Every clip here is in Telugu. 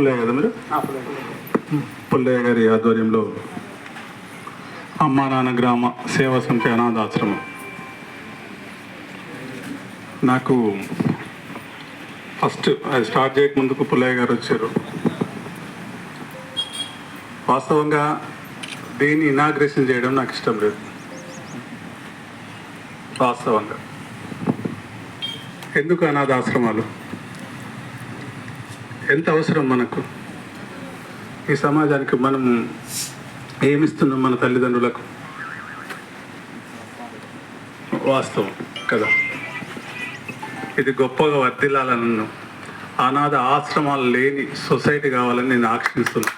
పుల్లయ్య కదా మీరు? పుల్లయ్య గారి. ఆధ్వర్యంలో అమ్మా నాన్న గ్రామ సేవా సమితి అనాథాశ్రమం. నాకు ఫస్ట్ అది స్టార్ట్ చేయక ముందుకు పుల్లయ్య గారు వచ్చారు. వాస్తవంగా దీన్ని ఇనాగ్రేషన్ చేయడం నాకు ఇష్టం లేదు. వాస్తవంగా. ఎందుకు అనాథాశ్రమాలు? ఎంత అవసరం మనకు? ఈ సమాజానికి మనం ఏమిస్తున్నాం మన తల్లిదండ్రులకు? వాస్తవం కదా. ఇది గొప్పగా వర్దిల్లాలను అనాథ ఆశ్రమాలు లేని సొసైటీ కావాలని నేను ఆక్షిస్తున్నాను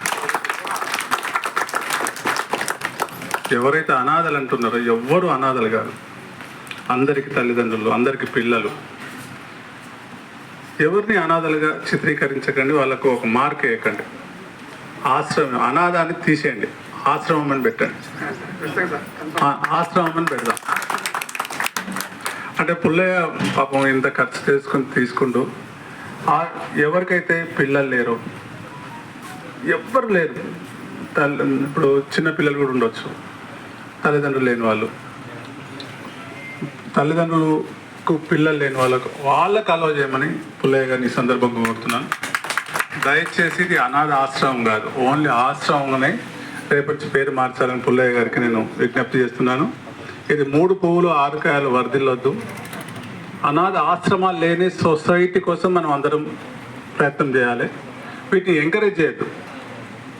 ఎవరైతే అనాథలు అంటున్నారో ఎవ్వరు అనాథలు కాదు అందరికి తల్లిదండ్రులు అందరికి పిల్లలు. ఎవరిని అనాథలుగా చిత్రీకరించకండి వాళ్ళకు ఒక మార్క్ వేయకండి. ఆశ్రమం అనాథాన్ని తీసేయండి. ఆశ్రమం అని పెట్టండి. ఆశ్రమం అని పెడదాం. అంటే పుల్లయ్య పాపం ఇంత ఖర్చు చేసుకుని తీసుకుంటూ ఎవరికైతే పిల్లలు లేరో ఎవ్వరు లేరు. తల్లి ఇప్పుడు చిన్న పిల్లలు కూడా ఉండొచ్చు. తల్లిదండ్రులు లేని వాళ్ళు. తల్లిదండ్రులు పిల్లలు లేని వాళ్ళకు వాళ్ళకు అలవ చేయమని పుల్లయ్య గారిని ఈ సందర్భంగా కోరుతున్నాను. దయచేసి ఇది అనాథ ఆశ్రమం కాదు ఓన్లీ ఆశ్రమంగానే రేపటి పేరు మార్చాలని పుల్లయ్య గారికి నేను విజ్ఞప్తి చేస్తున్నాను. ఇది మూడు పువ్వులు ఆరుకాయలు వర్ధిల్లొద్దు. అనాథ ఆశ్రమాలు లేని సొసైటీ కోసం మనం అందరం ప్రయత్నం చేయాలి. వీటిని ఎంకరేజ్ చేయొద్దు.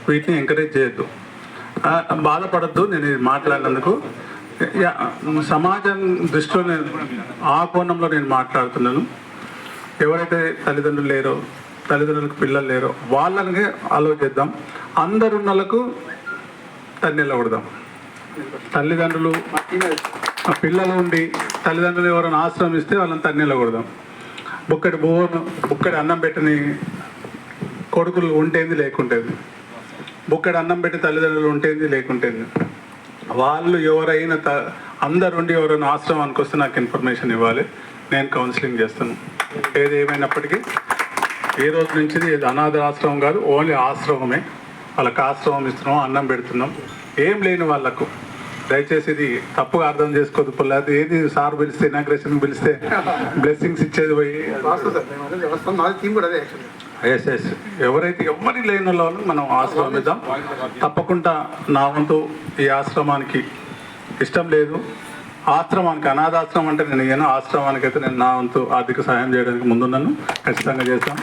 వీటిని ఎంకరేజ్ చేయొద్దు. బాధపడద్దు నేను ఇది మాట్లాడినందుకు. సమాజం దృష్టిలో నేను ఆ కోణంలో నేను మాట్లాడుతున్నాను. ఎవరైతే తల్లిదండ్రులు లేరో తల్లిదండ్రులకు పిల్లలు లేరో వాళ్ళని అలో చేద్దాం అందరున్న వాళ్ళకు కొడదాం తల్లిదండ్రులు పిల్లలు ఉండి తల్లిదండ్రులు ఎవరైనా ఆశ్రమిస్తే వాళ్ళని తన్నెళ్ళ కొడదాం బుక్కడి భువను బుక్కడి అన్నం పెట్టని కొడుకులు ఉంటేంది లేకుంటేది. బుక్కడి అన్నం పెట్టి తల్లిదండ్రులు ఉంటేంది లేకుంటేంది. వాళ్ళు ఎవరైనా త అందరుండి ఎవరైనా ఆశ్రమానికి వస్తే నాకు ఇన్ఫర్మేషన్ ఇవ్వాలి. నేను కౌన్సిలింగ్ చేస్తాను. ఏది ఏమైనప్పటికీ ఈ రోజు నుంచి ఇది అనాథ ఆశ్రమం కాదు ఓన్లీ ఆశ్రమమే. వాళ్ళకి ఆశ్రమం ఇస్తున్నాం అన్నం పెడుతున్నాం. ఏం లేని వాళ్ళకు. దయచేసి ఇది తప్పుగా అర్థం చేసుకోవద్దు పుల్లాది ఏది సార్ పిలిస్తే ఇనాగ్రేషన్ పిలిస్తే బ్లెస్సింగ్స్ ఇచ్చేది పోయి. ఎస్ ఎస్ ఎవరైతే ఎవరి లేని వాళ్ళు మనం ఆశ్రమిద్దాం తప్పకుండా నా వంతు ఈ ఆశ్రమానికి ఇష్టం లేదు. ఆశ్రమానికి అనాథాశ్రమం అంటే నేను ఏదో ఆశ్రమానికి అయితే నేను నా వంతు ఆర్థిక సహాయం చేయడానికి ముందున్నాను. ఖచ్చితంగా చేస్తాం.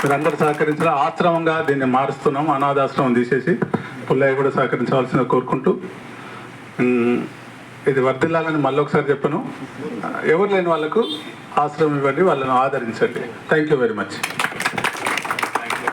మీరందరూ సహకరించిన ఆశ్రమంగా దీన్ని మారుస్తున్నాం. అనాథాశ్రమం తీసేసి పుల్లయ్య కూడా సహకరించవలసిన కోరుకుంటూ. ఇది వర్ధిల్లాలని మళ్ళీ ఒకసారి చెప్పను. ఎవరు లేని వాళ్ళకు ఆశ్రమం ఇవ్వండి వాళ్ళను ఆదరించండి. Thank you very much